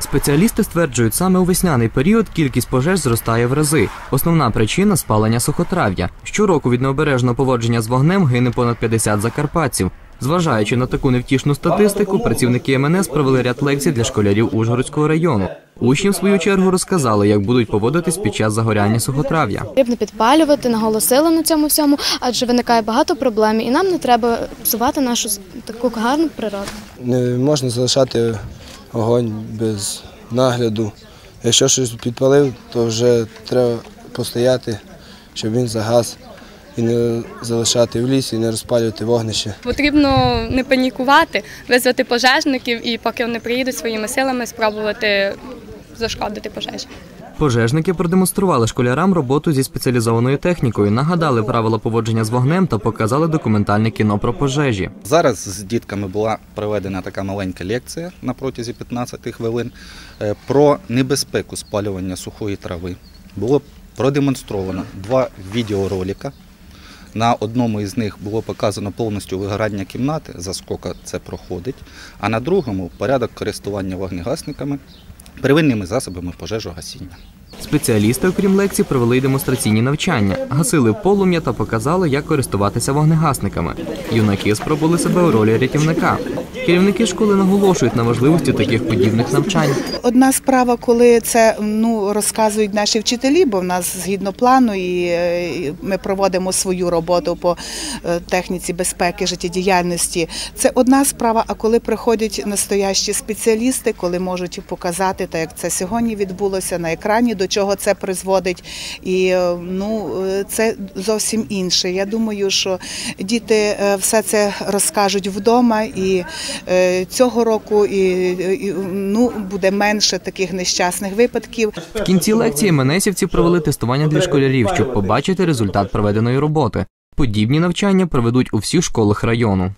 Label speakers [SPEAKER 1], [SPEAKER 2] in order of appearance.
[SPEAKER 1] Спеціалісти стверджують, саме у весняний період кількість пожеж зростає в рази. Основна причина спалення сухотрав'я. Щороку від необережного поводження з вогнем гине понад 50 закарпатців. Зважаючи на таку невтішну статистику, працівники МНС провели ряд лекцій для школярів Ужгородського району. Учні, в свою чергу, розказали, як будуть поводитись під час загоряння сухотрав'я.
[SPEAKER 2] Потрібно підпалювати, наголосили на цьому всьому, адже виникає багато проблем, і нам не треба псувати нашу таку гарну природу.
[SPEAKER 3] Не можна залишати огонь без нагляду. Якщо щось підпалив, то вже треба постояти, щоб він загас і не залишати в лісі, і не розпалювати вогнище.
[SPEAKER 4] Потрібно не панікувати, визвати пожежників і поки вони приїдуть своїми силами, спробувати зашкодити пожежі.
[SPEAKER 1] Пожежники продемонстрували школярам роботу зі спеціалізованою технікою, нагадали правила поводження з вогнем та показали документальне кіно про пожежі.
[SPEAKER 5] Зараз з дітками була проведена така маленька лекція на протязі 15 хвилин е, про небезпеку спалювання сухої трави. Було продемонстровано два відеоролика. На одному із них було показано повністю вигорання кімнати, за скільки це проходить, а на другому порядок користування вогнегасниками, первинними засобами пожежогасіння.
[SPEAKER 1] Спеціалісти, окрім лекцій, провели й демонстраційні навчання, гасили полум'я та показали, як користуватися вогнегасниками. Юнаки спробували себе у ролі рятівника. Керівники школи наголошують на важливості таких подібних навчань.
[SPEAKER 6] Одна справа, коли це ну розказують наші вчителі, бо в нас згідно плану, і е, ми проводимо свою роботу по е, техніці безпеки життєдіяльності. Це одна справа. А коли приходять настоящі спеціалісти, коли можуть показати, так як це сьогодні відбулося на екрані, до чого це призводить, і е, ну е, це зовсім інше. Я думаю, що діти е, все це розкажуть вдома, і цього року і, і ну буде менше таких нещасних випадків.
[SPEAKER 1] В кінці лекції МНСівці провели тестування для школярів, щоб побачити результат проведеної роботи. Подібні навчання проведуть у всіх школах району.